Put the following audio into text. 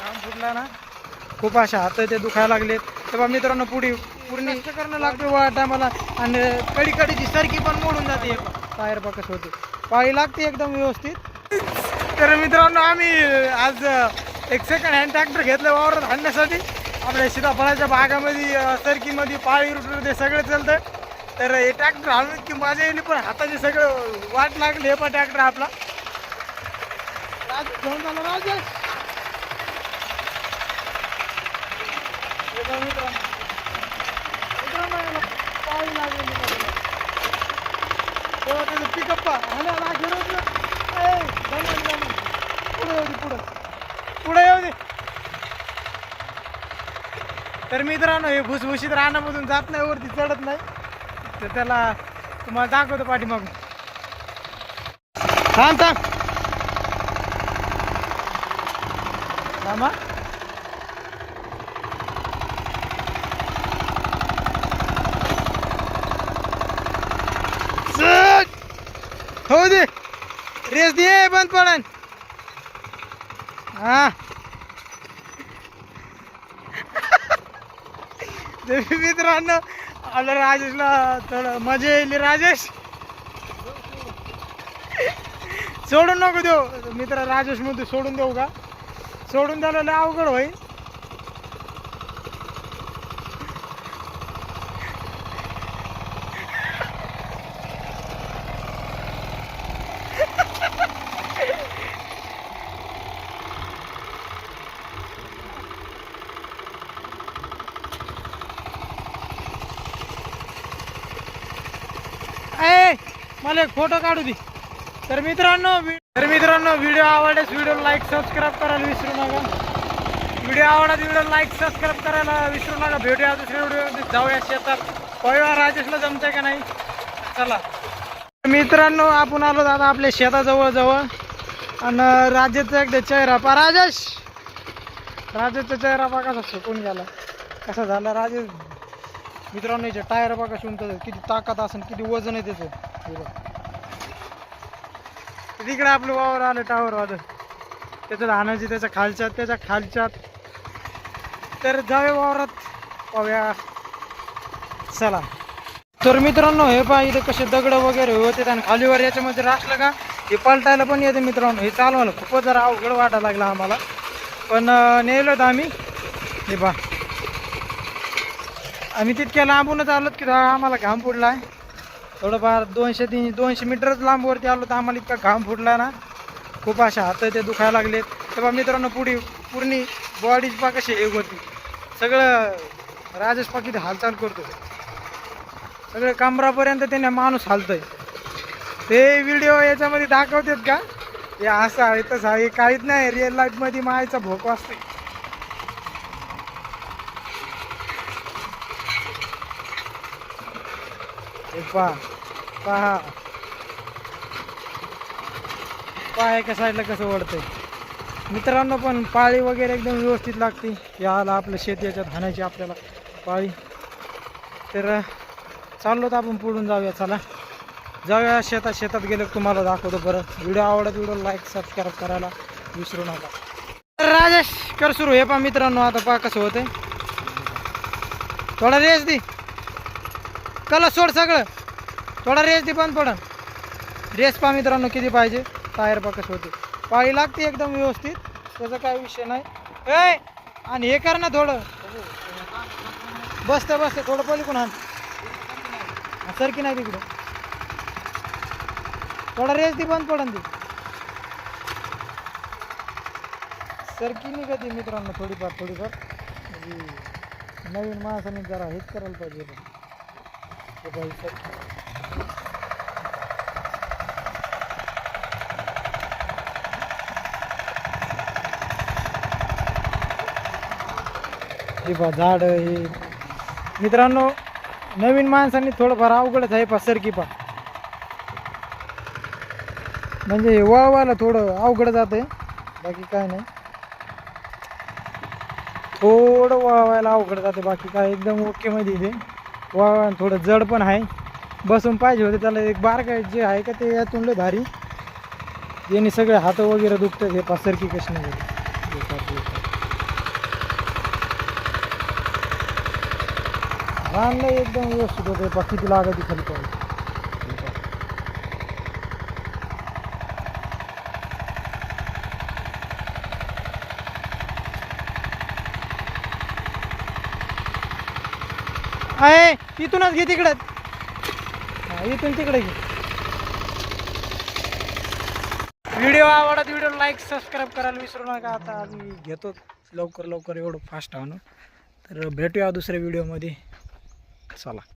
काम फुटला ना. खूप अशा हात ते दुखायला लागलेत. तेव्हा मित्रांनो पुढे पूर्ण कष्ट करणं लागते. वा टायमाला आणि कडी कडीची सरकी पण मोडून जाते. टायर पाकस होते. पाळी लागते एकदम व्यवस्थित. तर मित्रांनो आम्ही आज एक सेकंड हँड ट्रॅक्टर घेतलं वावरात हाणण्यासाठी आपल्या सीताफळाच्या बागामध्ये अं, सरकीमध्ये पाळी रुटमध्ये सगळं चालतं. तर हे ट्रॅक्टर हाणून की मजा येईल पण हाताचे सगळं वाट लागली. हे पण ट्रॅक्टर आपला. राजेश घेऊन झालं राजेश हे बघा तेव्हा त्याचं पिकअप पा हल्या राखेल पुढं येऊ दे पुढं पुढं येऊ दे तर मित्रांनो हे भुसभुशीत रानामधून जात नाही वरती चढत नाही. तर त्याला तुम्हाला दाखवतो पाठीमागून. थांब थांब. थांबा चढ. हो दे रेस दे बंद पडन हा तर मित्रांनो आपल्या राजेशला थोडं मजा येईल राजेश सोडून नको देऊ मित्र राजेशमध्ये सोडून देऊ का सोडून द्यायला लय अवघड होईल. मला एक फोटो काढू दे. तर मित्रांनो तर मित्रांनो व्हिडिओ आवडल्यास व्हिडिओ लाईक सबस्क्राईब करायला विसरू नका. व्हिडिओ आवडला व्हिडिओ लाईक सबस्क्राईब करायला विसरू नका. भेटूया दुसऱ्या व्हिडिओ जाऊया शेतात. पाहूया राजेशला जमतंय का नाही? चला. मित्रांनो आपण आलो दादा आपल्या शेताजवळ जवळ. आणि राजेचा एकदा चेहरा पा राजेश! राजेचा चेहरा पा कसा सुकून गेला. कसा झाला राजेश? मित्रांनो याच्या टायर बघा शिवून किती ताकद असेल किती वजन आहे त्याचं. तिकडे आपलं वावर आलं टावर वाजत त्याच्यात आणायची त्याच्या खालच्यात त्याच्या खालच्यात. तर जाऊया वावरात. पाहूया. चला. तर मित्रांनो हे पहा इथे कसे दगड वगैरे होते आणि खालीवर याच्यामध्ये राखलं का हे पालटायला पण येते मित्रांनो. हे चालवायला खूपच जरा अवघड वाटायला लागला आम्हाला. पण नेलो होतं आम्ही. हे पहा. आम्ही तितक्या लांबूनच आलोत की आम्हाला घाम पुडला आहे थोडंफार दोनशे तीन दोनशे मीटरच लांबवरती आलो तर आम्हाला इतका घाम फुटला ना. खूप अशा हात ते दुखायला लागलेत. तेव्हा मित्रांनो पुढे पूर्ण बॉडी पा कशी हे होती. सगळं राजेश पा किती हालचाल करतो सगळं कमरापर्यंत त्याने माणूस हालतोय. ते व्हिडिओ याच्यामध्ये दाखवतात का? हे असं आहे तसं आहे. हे काहीच नाही रिअल लाईफमध्ये मायचा भोक असते पहा. पहा. पहा एका साईडला कसं वळतंय. मित्रांनो पण पाळी वगैरे एकदम व्यवस्थित लागते. याला आपलं शेत याच्यात हाणायची आपल्याला पाळी. तर चाललो तर आपण पुढून जाऊया. चला. जाऊया शेतात शेतात गेलो तुम्हाला दाखवतो बरं. व्हिडिओ आवडत व्हिडिओ लाईक सबस्क्राईब करायला विसरू नका. तर राजेश कर सुरू. हे पहा मित्रांनो आता पहा कसं होतंय. थोडा रेस दे. कला सोड सगळं. थोडा रेस दे बंद पडन. रेस पा मित्रांनो किती पाहिजे? टायर पा होते. पाळी लागते एकदम व्यवस्थित. त्याचा काय विषय नाही. ए आणि हे कर ना थोडं. बसते बसते. थोडं पलीकडून आण. सरकी नाही तिकडं? थोडा रेस दी बंद पडन ती सरकी निघते मित्रांनो थोडीफार थोडीफार. नवीन माणसाने जरा हेच करायला पाहिजे हे पहा झाड हे मित्रांनो नवीन माणसांनी थोडंफार अवघडच आहे पा सरकी पा म्हणजे वाळवायला थोडं अवघड जात आहे बाकी काय नाही. थोडं वाळवायला अवघड जाते बाकी काय एकदम ओके मध्ये इथे वळवायला थोडं जड पण आहे. बसून पाहिजे होते त्याला एक बारकाय जे आहे का ते यातून लय भारी. यांनी सगळे हात वगैरे दुखतात हे पासरकी कशी नाही रानला एकदम व्यवस्थित होते पा किती लागत खाली पाहिजे आहे इथूनच घे तिकडं. इथून तिकडे घे. व्हिडिओ आवडत व्हिडिओ लाईक सबस्क्राईब करायला विसरू नका. आता आम्ही घेतो लवकर लवकर एवढं फास्ट आणून. तर भेटूया दुसऱ्या व्हिडिओमध्ये. चला.